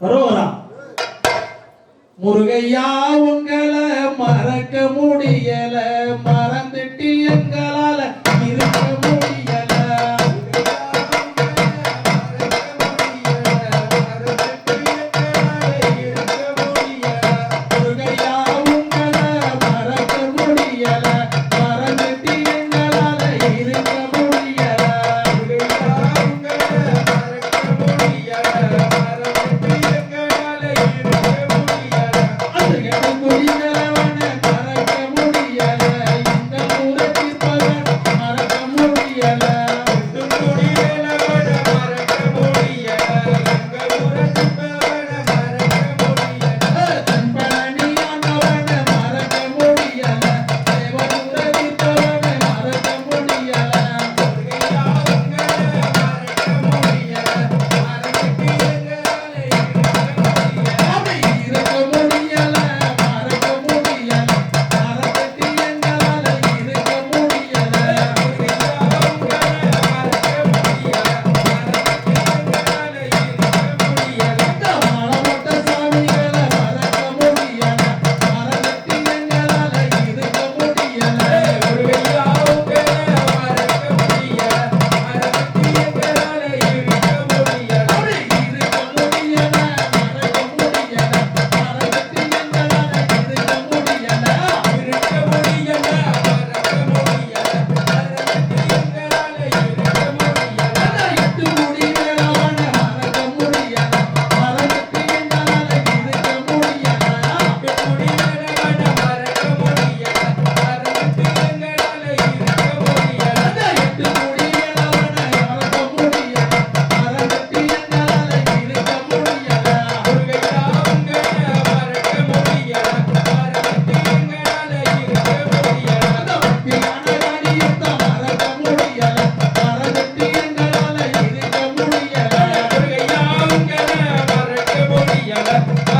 Parreira முருகையா உங்களை மறக்க முடியல. மற Yeah.